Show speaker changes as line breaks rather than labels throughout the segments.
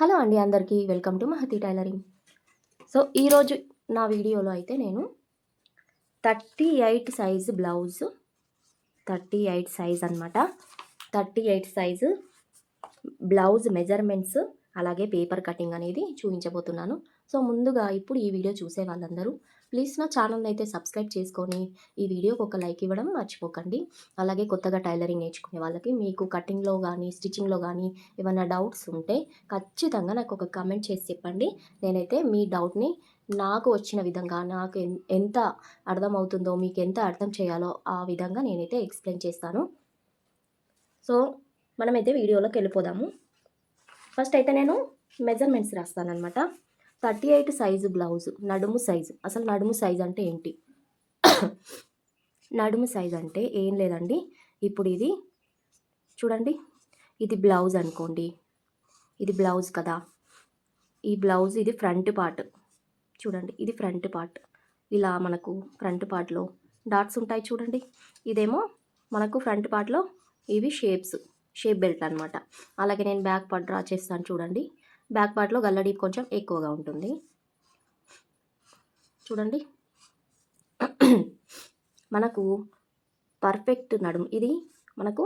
Hello అండి అందరికీ welcome to Mahathi tailoring. So ఈరోజు నా వీడియోలో అయితే నేను thirty eight size blouse thirty eight size అనమాట thirty eight size blouse measurements అలాగే పేపర్ కటింగ్ అనేది చూపించబోతున్నాను. సో ముందుగా ఇప్పుడు ఈ వీడియో చూసే వాళ్ళందరూ ప్లీజ్ నా ఛానల్ని అయితే సబ్స్క్రైబ్ చేసుకొని ఈ వీడియోకి ఒక లైక్ ఇవ్వడం మర్చిపోకండి. అలాగే కొత్తగా టైలరింగ్ నేర్చుకునే వాళ్ళకి మీకు కటింగ్లో కానీ స్టిచ్చింగ్లో కానీ ఏమైనా డౌట్స్ ఉంటే ఖచ్చితంగా నాకు ఒక కమెంట్ చేసి చెప్పండి. నేనైతే మీ డౌట్ని నాకు వచ్చిన విధంగా నాకు ఎంత అర్థమవుతుందో మీకు ఎంత అర్థం చేయాలో ఆ విధంగా నేనైతే ఎక్స్ప్లెయిన్ చేస్తాను. సో మనమైతే వీడియోలోకి వెళ్ళిపోదాము. ఫస్ట్ అయితే నేను మెజర్మెంట్స్ రాస్తాను అనమాట థర్టీ ఎయిట్ సైజు బ్లౌజు నడుము సైజు. అసలు నడుము సైజ్ అంటే ఏంటి? నడుము సైజు అంటే ఏం లేదండి. ఇప్పుడు ఇది చూడండి. ఇది బ్లౌజ్ అనుకోండి. ఇది బ్లౌజ్ కదా. ఈ బ్లౌజ్ ఇది ఫ్రంట్ పార్ట్. చూడండి ఇది ఫ్రంట్ పార్ట్. ఇలా మనకు ఫ్రంట్ పార్ట్లో డాట్స్ ఉంటాయి చూడండి. ఇదేమో మనకు ఫ్రంట్ పార్ట్లో ఇవి షేప్స్ షేప్ బెల్ట్ అనమాట అలాగే నేను బ్యాక్ పార్ట్ డ్రా చేస్తాను చూడండి. బ్యాక్ పార్ట్లో గల్ల డీప్ కొంచెం ఎక్కువగా ఉంటుంది. చూడండి. మనకు పర్ఫెక్ట్ నడుము ఇది మనకు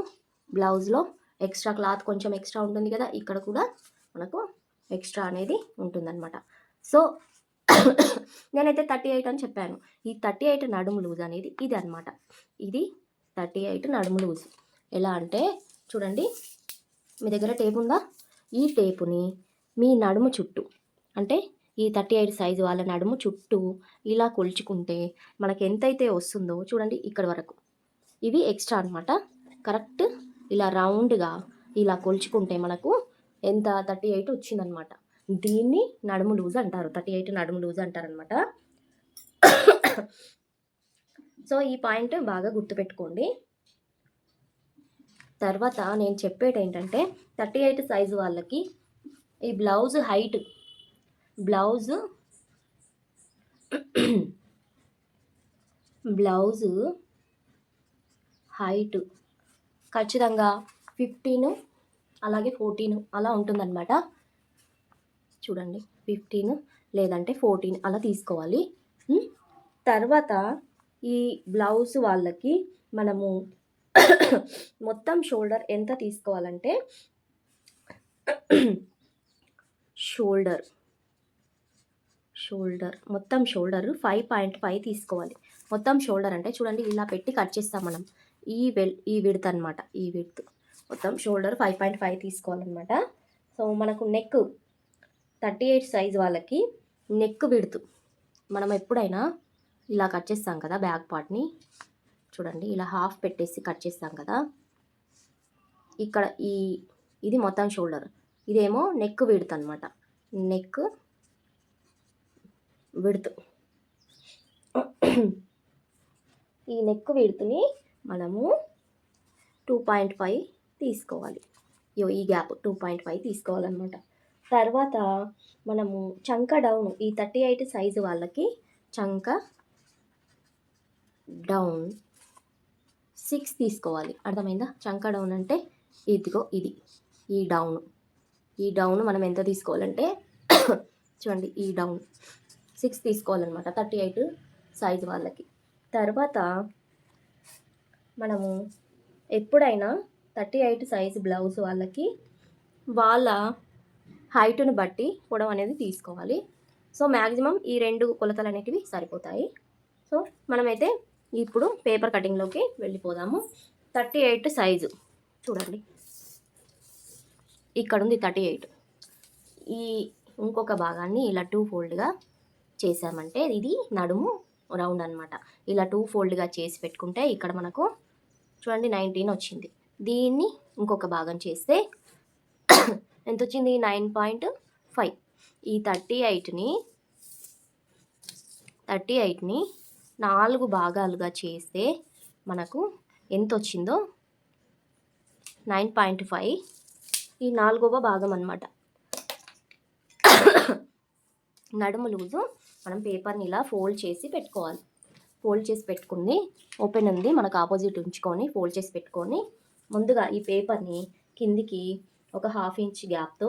బ్లౌజ్లో ఎక్స్ట్రా క్లాత్ కొంచెం ఎక్స్ట్రా ఉంటుంది కదా ఇక్కడ కూడా మనకు ఎక్స్ట్రా అనేది ఉంటుందన్నమాట. సో నేనైతే థర్టీ ఎయిట్ అని చెప్పాను. ఈ థర్టీ ఎయిట్ నడుము లూజ్ అనేది ఇది అనమాట ఇది థర్టీ ఎయిట్ నడుము లూజ్. ఎలా అంటే చూడండి. మీ దగ్గర టేప్ ఉందా? ఈ టేపుని మీ నడుము చుట్టూ. అంటే ఈ థర్టీ ఎయిట్ సైజు వాళ్ళ నడుము చుట్టూ ఇలా కొలుచుకుంటే మనకి ఎంతైతే వస్తుందో చూడండి ఇక్కడ వరకు. ఇవి ఎక్స్ట్రా అనమాట కరెక్ట్ ఇలా రౌండ్గా ఇలా కొలుచుకుంటే మనకు ఎంత థర్టీ ఎయిట్ వచ్చిందనమాట దీన్ని నడుము లూజ్ అంటారు. థర్టీ ఎయిట్ నడుము లూజ్ అంటారనమాట సో ఈ పాయింట్ బాగా గుర్తుపెట్టుకోండి. తర్వాత నేను చెప్పేది ఏంటంటే థర్టీ ఎయిట్ సైజు వాళ్ళకి ఈ blouse height. Blouse blouse height. ఖచ్చితంగా ఫిఫ్టీను అలాగే ఫోర్టీన్ అలా ఉంటుందన్నమాట. చూడండి ఫిఫ్టీన్ లేదంటే ఫోర్టీన్ అలా తీసుకోవాలి. తర్వాత ఈ బ్లౌజ్ వాళ్ళకి మనము మొత్తం షోల్డర్ ఎంత తీసుకోవాలంటే షోల్డర్. షోల్డర్. మొత్తం షోల్డర్ ఫైవ్ పాయింట్ ఫైవ్ తీసుకోవాలి. మొత్తం షోల్డర్ అంటే చూడండి ఇలా పెట్టి కట్ చేస్తాం మనం. ఈ వెల్ ఈ విడత అనమాట ఈ విడత. మొత్తం షోల్డర్ ఫైవ్ పాయింట్ ఫైవ్ తీసుకోవాలన్నమాట. సో మనకు నెక్ థర్టీ ఎయిట్ సైజ్ వాళ్ళకి నెక్ విడుతు. మనం ఎప్పుడైనా ఇలా కట్ చేస్తాం కదా బ్యాక్ పార్ట్ని. చూడండి ఇలా హాఫ్ పెట్టేసి కట్ చేస్తాం కదా. ఇక్కడ ఈ ఇది మొత్తం షోల్డర్. ఇదేమో నెక్ విడుత అనమాట నెక్ విడుతు. ఈ నెక్ విడుతుని మనము టూ పాయింట్ ఫైవ్ తీసుకోవాలి. ఇగో ఈ గ్యాప్ టూ పాయింట్ ఫైవ్ తీసుకోవాలన్నమాట. తర్వాత మనము చంక డౌన్ ఈ థర్టీ ఎయిట్ సైజు వాళ్ళకి చంక డౌన్ సిక్స్ తీసుకోవాలి. అర్థమైందా? చంక డౌన్ అంటే ఇదిగో ఇది ఈ డౌన్ ఈ డౌన్ మనం ఎంత తీసుకోవాలంటే చూడండి ఈ డౌన్ సిక్స్ తీసుకోవాలన్నమాట థర్టీ ఎయిట్ సైజ్ వాళ్ళకి. తర్వాత మనము ఎప్పుడైనా థర్టీ ఎయిట్ సైజ్ బ్లౌజ్ వాళ్ళకి వాళ్ళ హైట్ను బట్టి పొడవు అనేది తీసుకోవాలి. సో మ్యాక్సిమం ఈ రెండు కొలతలు అనేటివి సరిపోతాయి. సో మనమైతే ఇప్పుడు పేపర్ కటింగ్లోకి వెళ్ళిపోదాము. థర్టీ ఎయిట్ సైజు చూడండి. ఇక్కడ ఉంది థర్టీ ఎయిట్. ఈ ఇంకొక భాగాన్ని ఇలా టూ ఫోల్డ్గా చేసామంటే ఇది నడుము రౌండ్ అన్నమాట. ఇలా టూ ఫోల్డ్గా చేసి పెట్టుకుంటే ఇక్కడ మనకు చూడండి నైన్టీన్ వచ్చింది. దీన్ని ఇంకొక భాగం చేస్తే ఎంత వచ్చింది? Nine point five. ఈ థర్టీ ఎయిట్ని థర్టీ ఎయిట్ని నాలుగు భాగాలుగా చేస్తే మనకు ఎంత వచ్చిందో? నైన్ పాయింట్ ఫైవ్ ఈ నాలుగవ భాగం అనమాట నడుము లూజు మనం పేపర్ని ఇలా ఫోల్డ్ చేసి పెట్టుకోవాలి. ఫోల్డ్ చేసి పెట్టుకుంది ఓపెన్ ఉంది మనకు ఆపోజిట్ ఉంచుకొని ఫోల్డ్ చేసి పెట్టుకొని ముందుగా ఈ పేపర్ని కిందికి ఒక హాఫ్ ఇంచ్ గ్యాప్తో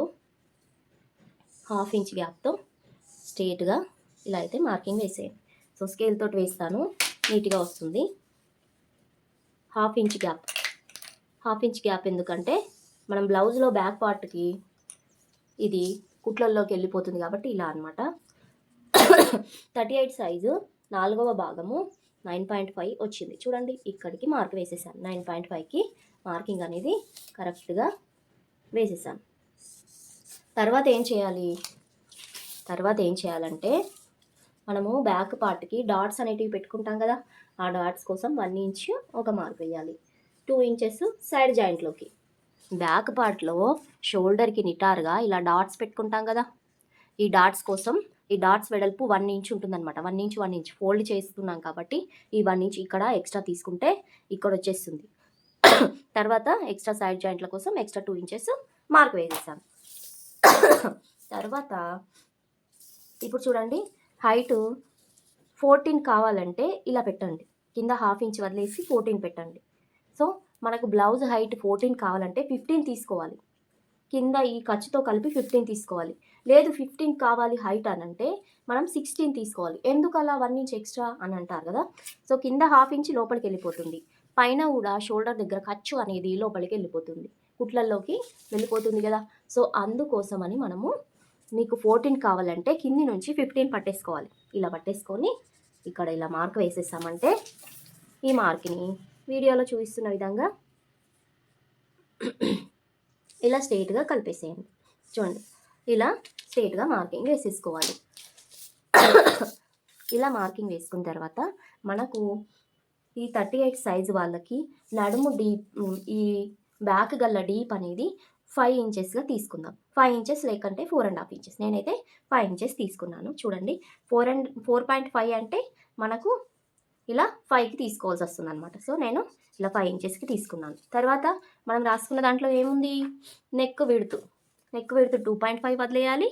హాఫ్ ఇంచ్ గ్యాప్తో స్ట్రేట్గా ఇలా అయితే మార్కింగ్ వేసేయండి. సో స్కేల్ తోటి వేస్తాను నీట్గా వస్తుంది. Half inch gap. Half inch gap ఎందుకంటే మనం బ్లౌజ్లో బ్యాక్ పార్ట్కి ఇది కుట్లల్లోకి వెళ్ళిపోతుంది కాబట్టి ఇలా అనమాట థర్టీ ఎయిట్ సైజు నాలుగవ భాగము నైన్ పాయింట్ ఫైవ్ వచ్చింది. చూడండి ఇక్కడికి మార్క్ వేసేసాను. నైన్ పాయింట్ ఫైవ్కి మార్కింగ్ అనేది కరెక్ట్గా వేసేసాను. తర్వాత ఏం చేయాలి? తర్వాత ఏం చేయాలంటే మనము బ్యాక్ పార్ట్కి డాట్స్ అనేటివి పెట్టుకుంటాం కదా ఆ డాట్స్ కోసం వన్ ఇంచ్ ఒక మార్క్ వేయాలి. టూ ఇంచెస్ సైడ్ జాయింట్లోకి. బ్యాక్ పార్ట్లో షోల్డర్కి నిటారుగా ఇలా డాట్స్ పెట్టుకుంటాం కదా. ఈ డాట్స్ కోసం ఈ డాట్స్ వెడల్పు వన్ ఇంచ్ ఉంటుందన్నమాట. One inch one inch fold చేస్తున్నాం కాబట్టి ఈ వన్ ఇంచ్ ఇక్కడ ఎక్స్ట్రా తీసుకుంటే ఇక్కడ వచ్చేస్తుంది. తర్వాత ఎక్స్ట్రా సైడ్ జాయింట్ల కోసం ఎక్స్ట్రా టూ ఇంచెస్ మార్క్ వేసేసాను తర్వాత ఇప్పుడు చూడండి హైట్ ఫోర్టీన్ కావాలంటే ఇలా పెట్టండి. కింద హాఫ్ ఇంచ్ వదిలేసి ఫోర్టీన్ పెట్టండి. సో మనకు బ్లౌజ్ హైట్ ఫోర్టీన్ కావాలంటే ఫిఫ్టీన్ తీసుకోవాలి. కింద ఈ ఖర్చుతో కలిపి ఫిఫ్టీన్ తీసుకోవాలి. లేదు ఫిఫ్టీన్ కావాలి హైట్ అని అంటే మనం సిక్స్టీన్ తీసుకోవాలి. ఎందుకు అలా వన్ ఇంచ్ ఎక్స్ట్రా అని అంటారు కదా? సో కింద హాఫ్ ఇంచ్ లోపలికి వెళ్ళిపోతుంది. పైన కూడా షోల్డర్ దగ్గర ఖర్చు అనేది లోపలికి వెళ్ళిపోతుంది. కుట్లల్లోకి వెళ్ళిపోతుంది కదా? సో అందుకోసమని మనము మీకు ఫోర్టీన్ కావాలంటే కింది నుంచి ఫిఫ్టీన్ పట్టేసుకోవాలి. ఇలా పట్టేసుకొని ఇక్కడ ఇలా మార్క్ వేసేసామంటే ఈ మార్క్ని వీడియోలో చూపిస్తున్న విధంగా ఇలా స్ట్రైట్గా కలిపేసేయండి. చూడండి. ఇలా స్ట్రైట్గా మార్కింగ్ వేసేసుకోవాలి. ఇలా మార్కింగ్ వేసుకున్న తర్వాత మనకు ఈ థర్టీ ఎయిట్ సైజు వాళ్ళకి నడుము డీప్ ఈ బ్యాక్ గల్ల డీప్ అనేది ఫైవ్ ఇంచెస్గా తీసుకుందాం. ఫైవ్ ఇంచెస్ లేకంటే ఫోర్ అండ్ హాఫ్ ఇంచెస్. నేనైతే ఫైవ్ ఇంచెస్ తీసుకున్నాను. చూడండి. Four and four point five అంటే మనకు ఇలా ఫైవ్కి తీసుకోవాల్సి వస్తుంది అనమాట సో నేను ఇలా ఫైవ్ ఇంచెస్కి తీసుకున్నాను. తర్వాత మనం రాసుకున్న దాంట్లో ఏముంది? Neck width neck width two point five వదిలేయాలి.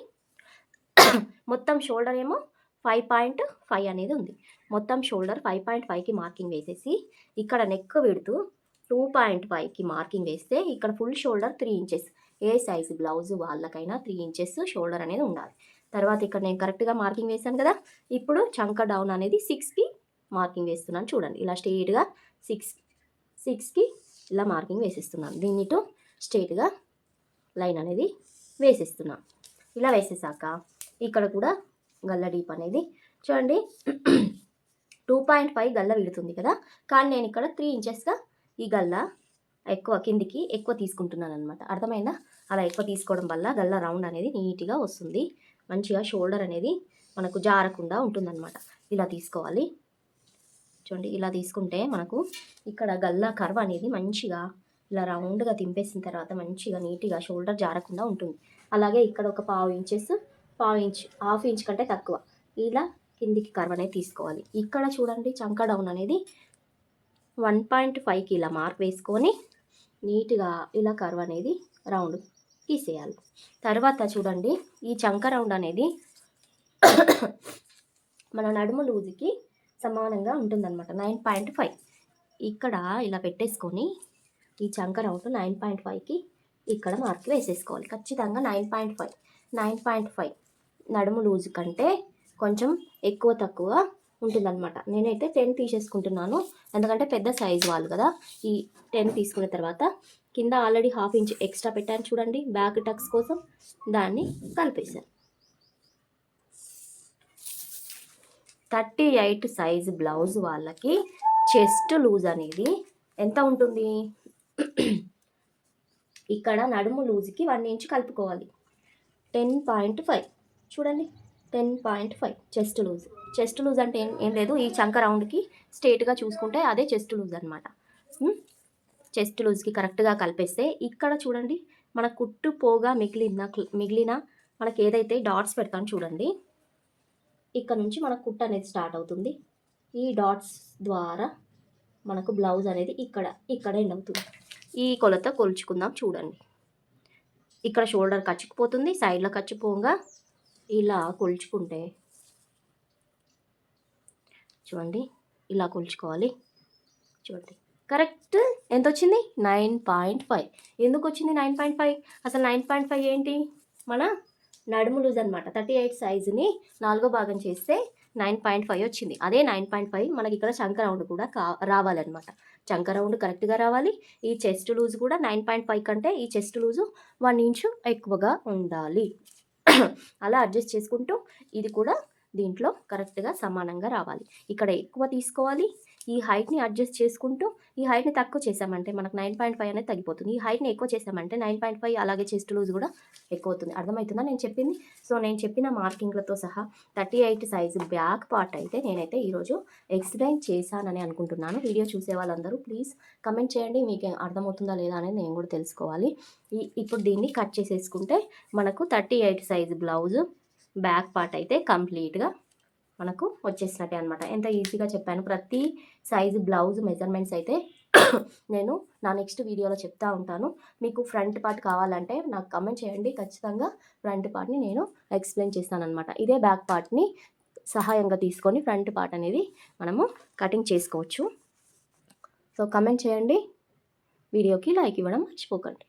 మొత్తం షోల్డర్ ఏమో ఫైవ్ పాయింట్ ఫైవ్ అనేది ఉంది. మొత్తం షోల్డర్ ఫైవ్ పాయింట్ ఫైవ్కి మార్కింగ్ వేసేసి ఇక్కడ నెక్ విడుతూ టూ పాయింట్ ఫైవ్కి మార్కింగ్ వేస్తే ఇక్కడ ఫుల్ షోల్డర్ త్రీ ఇంచెస్ ఏ సైజు బ్లౌజ్ వాళ్ళకైనా త్రీ ఇంచెస్ షోల్డర్ అనేది ఉండాలి. తర్వాత ఇక్కడ నేను కరెక్ట్గా మార్కింగ్ వేసాను కదా. ఇప్పుడు చంక డౌన్ అనేది సిక్స్కి మార్కింగ్ వేస్తున్నాను. చూడండి ఇలా స్ట్రెయిట్గా సిక్స్ సిక్స్కి ఇలా మార్కింగ్ వేసేస్తున్నాను. దీన్నితో స్ట్రెయిట్గా లైన్ అనేది వేసేస్తున్నాను. ఇలా వేసేసాక ఇక్కడ కూడా గల్ల డీప్ అనేది చూడండి టూ పాయింట్ ఫైవ్ గల్ల విడుతుంది కదా. కానీ నేను ఇక్కడ త్రీ ఇంచెస్గా ఈ గల్ల ఎక్కువ కిందికి ఎక్కువ తీసుకుంటున్నాను అనమాట అర్థమైందా? అలా ఎక్కువ తీసుకోవడం వల్ల గల్ల రౌండ్ అనేది నీట్గా వస్తుంది. మంచిగా షోల్డర్ అనేది మనకు జారకుండా ఉంటుందన్నమాట. ఇలా తీసుకోవాలి. చూడండి ఇలా తీసుకుంటే మనకు ఇక్కడ గల్లా కర్వ్ అనేది మంచిగా ఇలా రౌండ్గా తింపేసిన తర్వాత మంచిగా నీట్గా షోల్డర్ జారకుండా ఉంటుంది. అలాగే ఇక్కడ ఒక పావు ఇంచెస్ పావు ఇంచ్ హాఫ్ ఇంచ్ కంటే తక్కువ ఇలా కిందికి కర్వ్ అనేది తీసుకోవాలి. ఇక్కడ చూడండి చంక డౌన్ అనేది వన్ పాయింట్ ఫైవ్కి ఇలా మార్క్ వేసుకొని నీట్గా ఇలా కర్వ్ అనేది రౌండ్ తీసేయాలి. తర్వాత చూడండి ఈ చంక రౌండ్ అనేది మన నడుము లూజుకి సమానంగా ఉంటుందన్నమాట. Nine point five. ఇక్కడ ఇలా పెట్టేసుకొని ఈ చంక రౌండ్ నైన్ పాయింట్ ఫైవ్కి ఇక్కడ మార్క్ వేసేసుకోవాలి. ఖచ్చితంగా nine point five. Nine point five నడుము లూజు కంటే కొంచెం ఎక్కువ తక్కువ ఉంటుందన్నమాట. నేనైతే టెన్ తీసేసుకుంటున్నాను. ఎందుకంటే పెద్ద సైజ్ వాళ్ళు కదా. ఈ టెన్ తీసుకున్న తర్వాత కింద ఆల్రెడీ హాఫ్ ఇంచ్ ఎక్స్ట్రా పెట్టాను చూడండి. బ్యాక్ టక్స్ కోసం దాన్ని కలిపేశాను. థర్టీ ఎయిట్ సైజ్ బ్లౌజ్ వాళ్ళకి చెస్ట్ లూజ్ అనేది ఎంత ఉంటుంది? ఇక్కడ నడుము లూజ్కి వన్ ఇంచ్ కలుపుకోవాలి. Ten point five. చూడండి. Ten point five chest loose. Chest loose అంటే ఏం ఏం లేదు. ఈ చంక రౌండ్కి స్ట్రేట్గా చూసుకుంటే అదే చెస్ట్ లూజ్ అనమాట చెస్ట్ లూజ్కి కరెక్ట్గా కలిపేస్తే ఇక్కడ చూడండి. మన కుట్టు పోగా మిగిలిన మిగిలిన మనకి ఏదైతే డాట్స్ పెడతాను చూడండి. ఇక్కడ నుంచి మనకు కుట్ అనేది స్టార్ట్ అవుతుంది. ఈ డాట్స్ ద్వారా మనకు బ్లౌజ్ అనేది ఇక్కడ ఇక్కడ ఎండ్ అవుతుంది. ఈ కొలత కొలుచుకుందాం చూడండి. ఇక్కడ షోల్డర్ కచ్చుకుపోతుంది సైడ్లో కచ్చిపోగా ఇలా కొలుచుకుంటే చూడండి ఇలా కొలుచుకోవాలి. చూడండి. కరెక్ట్ ఎంత వచ్చింది? Nine point five. ఎందుకు వచ్చింది నైన్ పాయింట్ ఫైవ్? అసలు నైన్ పాయింట్ ఫైవ్ ఏంటి? మన నడుము లూజ్ అనమాట థర్టీ ఎయిట్ సైజుని నాలుగో భాగం చేస్తే నైన్ పాయింట్ ఫైవ్ వచ్చింది. అదే నైన్ పాయింట్ ఫైవ్ మనకి ఇక్కడ చంక రౌండ్ కూడా కా రావాలన్నమాట. చంక రౌండ్ కరెక్ట్గా రావాలి. ఈ చెస్ట్ లూజ్ కూడా నైన్ పాయింట్ ఫైవ్ కంటే ఈ చెస్ట్ లూజు వన్ ఇంచు ఎక్కువగా ఉండాలి. అలా అడ్జస్ట్ చేసుకుంటూ ఇది కూడా దీంట్లో కరెక్ట్గా సమానంగా రావాలి. ఇక్కడ ఎక్కువ తీసుకోవాలి. ఈ హైట్ని అడ్జస్ట్ చేసుకుంటూ ఈ హైట్ని తక్కువ చేసామంటే మనకు నైన్ పాయింట్ ఫైవ్ అనేది తగ్గిపోతుంది. ఈ హైట్ని ఎక్కువ చేసామంటే నైన్ పాయింట్ ఫైవ్ అలాగే చెస్ట్ లూజ్ కూడా ఎక్కువ అవుతుంది అర్థమవుతుందా? నేను చెప్పింది? సో నేను చెప్పిన మార్కింగ్లతో సహా thirty eight size back part అయితే నేనైతే ఈరోజు ఎక్స్ప్లెయిన్ చేశానని అనుకుంటున్నాను. వీడియో చూసే వాళ్ళందరూ ప్లీజ్ కమెంట్ చేయండి. మీకు అర్థమవుతుందా లేదా అనేది నేను కూడా తెలుసుకోవాలి. ఈ ఇప్పుడు దీన్ని కట్ చేసేసుకుంటే మనకు thirty eight size blouse back part అయితే కంప్లీట్గా మనకు వచ్చేసినట్టే అనమాట ఎంత ఈజీగా చెప్పాను. ప్రతి సైజు బ్లౌజ్ మెజర్మెంట్స్ అయితే నేను నా నెక్స్ట్ వీడియోలో చెప్తా ఉంటాను. మీకు ఫ్రంట్ పార్ట్ కావాలంటే నాకు కమెంట్ చేయండి. ఖచ్చితంగా ఫ్రంట్ పార్ట్ని నేను ఎక్స్ప్లెయిన్ చేస్తాను అనమాట ఇదే బ్యాక్ పార్ట్ని సహాయంగా తీసుకొని ఫ్రంట్ పార్ట్ అనేది మనము కటింగ్ చేసుకోవచ్చు. సో కమెంట్ చేయండి. వీడియోకి లైక్ ఇవ్వడం మర్చిపోకండి.